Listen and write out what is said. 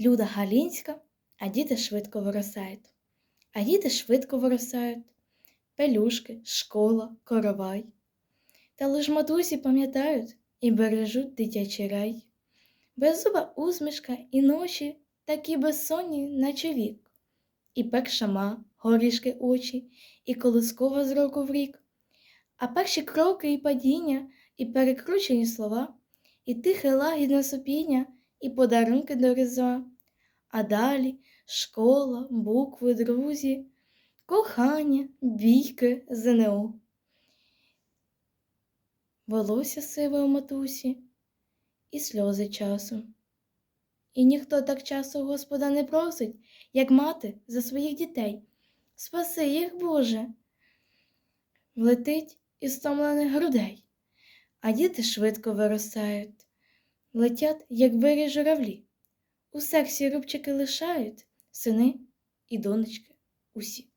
Люда Галінська, а діти швидко виростають. А діти швидко виростають. Пелюшки, школа, коровай. Та лиш матусі пам'ятають і бережуть дитячий рай. Беззуба усмішка і ночі такі безсонні, наче вік. І пек шама, горішки очі, і колискова з року в рік. А перші кроки і падіння, і перекручені слова, і тихе лагідне сопіння, і подарунки до різдва. А далі школа, букви, друзі, кохання, бійки, ЗНО. Волосся сиве у матусі і сльози часом. І ніхто так часто Господа не просить, як мати за своїх дітей. Спаси їх, Боже. Влетить із стомлених грудей, а діти швидко виростають, летять, як вирі журавлі. У серці рубчики лишають сини і донечки усі.